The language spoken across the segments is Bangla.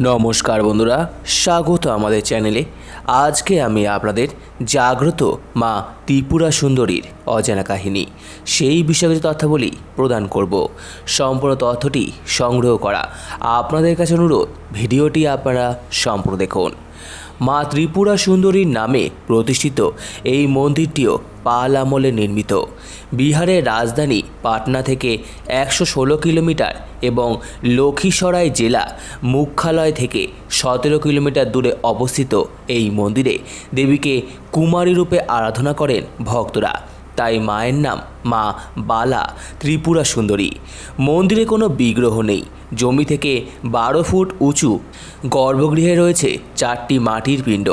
নমস্কার বন্ধুরা, স্বাগত আমাদের চ্যানেলে। আজকে আমি আপনাদের জাগ্রত মা ত্রিপুরা সুন্দরীর অজানা কাহিনী। সেই বিষয়ে কিছু তথ্যাবলী প্রদান করব। সম্পূর্ণ তথ্যটি সংগ্রহ করা। আপনাদের কাছে অনুরোধ, ভিডিওটি আপনারা সম্পূর্ণ দেখুন। মা ত্রিপুরা সুন্দরীর নামে প্রতিষ্ঠিত। এই মন্দিরটিও পাল আমলে নির্মিত। বিহারের রাজধানী পাটনা থেকে একশো ষোলো কিলোমিটার এবং লক্ষ্মীসরাই জেলা মুখ্যালয় থেকে সতেরো কিলোমিটার দূরে অবস্থিত এই মন্দিরে দেবীকে কুমারী রূপে আরাধনা করেন ভক্তরা। তাই মায়ের নাম মা বালা ত্রিপুরা সুন্দরী। মন্দিরে কোনো বিগ্রহ নেই। জমি থেকে বারো ফুট উঁচু গর্ভগৃহে রয়েছে চারটি মাটির পিণ্ড।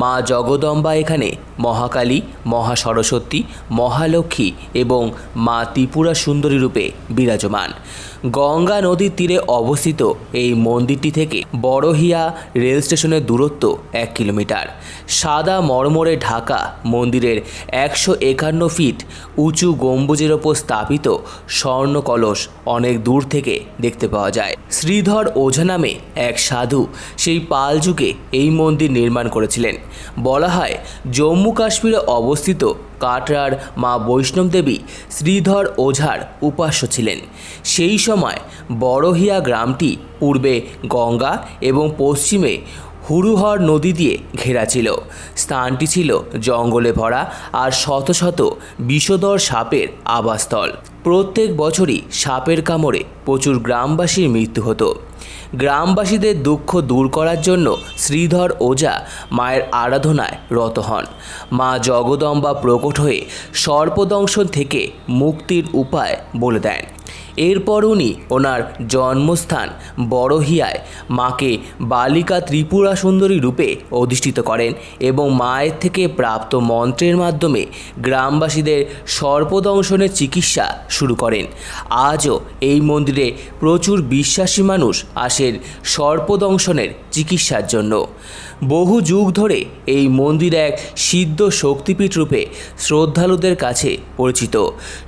মা জগদম্বা এখানে মহাকালী, মহাসরস্বতী, মহালক্ষ্মী এবং মা ত্রিপুরা সুন্দরী রূপে বিরাজমান। গঙ্গা নদীর তীরে অবস্থিত এই মন্দিরটি থেকে বড়হিয়া রেল স্টেশনের দূরত্ব এক কিলোমিটার। সাদা মর্মরে ঢাকা মন্দিরের একশো একান্ন ফিট উঁচু গম্বুজের ওপর স্থাপিত স্বর্ণ কলস অনেক দূর থেকে দেখতে পাওয়া যায়। শ্রীধর ওঝা নামে এক সাধু সেই পাল যুগে এই মন্দির নির্মাণ করেছিলেন। বলা হয়, জম্মু কাশ্মীরে অবস্থিত কাটরার মা বৈষ্ণব দেবী শ্রীধর ওঝার উপাস্য ছিলেন। সেই সময় বড়হিয়া গ্রামটি পূর্বে গঙ্গা এবং পশ্চিমে হুরুহর নদী দিয়ে ঘেরা ছিল। স্থানটি ছিল জঙ্গলে ভরা আর শত শত বিষধর সাপের আবাসস্থল। প্রত্যেক বছরই সাপের কামড়ে প্রচুর গ্রামবাসীর মৃত্যু হতো। গ্রামবাসীদের দুঃখ দূর করার জন্য শ্রীধর ওজা মায়ের আরাধনায় রত হন। মা জগদম্বা প্রকট হয়ে সর্পদংশন থেকে মুক্তির উপায় বলে দেন। এরপর উনি ওনার জন্মস্থান বড়হিয়ায় মাকে বালিকা ত্রিপুরা সুন্দরী রূপে অধিষ্ঠিত করেন এবং মায়ের থেকে প্রাপ্ত মন্ত্রের মাধ্যমে গ্রামবাসীদের সর্পদংশনের চিকিৎসা শুরু করেন। আজও এই মন্দিরে প্রচুর বিশ্বাসী মানুষ আসেন সর্পদংশনের চিকিৎসার জন্য। বহু যুগ ধরে এই মন্দির এক সিদ্ধ শক্তিপীঠ রূপে শ্রদ্ধালুদের কাছে পরিচিত।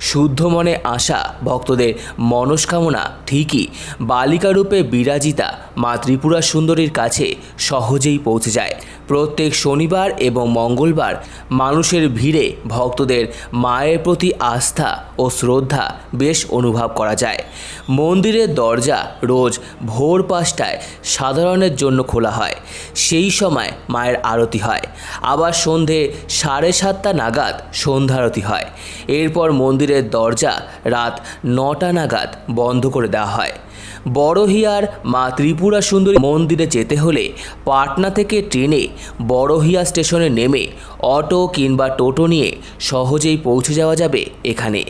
শুদ্ধ মনে আসা ভক্তদের মনস্কামনা ঠিকই বালিকা রূপে বিরাজিতা মা ত্রিপুরা সুন্দরীর কাছে সহজেই পৌঁছে যায়। প্রত্যেক শনিবার এবং মঙ্গলবার মানুষের ভিড়ে ভক্তদের মায়ের প্রতি আস্থা ও শ্রদ্ধা বেশ অনুভব করা যায়। মন্দিরের দরজা রোজ ভোর পাঁচটায় সাধারণের জন্য খোলা হয়। সেই সময় মায়ের আরতি হয়। আবার সন্ধে সাড়ে সাতটা নাগাদ সন্ধ্যারতি হয়। এরপর মন্দিরের দরজা রাত নটা নাগাদ বন্ধ করে দেওয়া হয়। বড়হিয়ার মা ত্রিপুরা সুন্দরী মন্দিরে যেতে হলে পাটনা থেকে ট্রেনে বড়হিয়া স্টেশনে নেমে অটো কিংবা টোটো নিয়ে সহজেই পৌঁছে যাওয়া যাবে এখানে।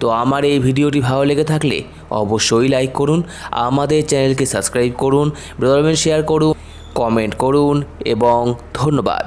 তো আমার এই ভিডিওটি ভালো লেগে থাকলে অবশ্যই লাইক করুন, আমাদের চ্যানেলকে সাবস্ক্রাইব করুন ব্রদারমেন্ট শেয়ার করুন। কমেন্ট করুন এবং ধন্যবাদ।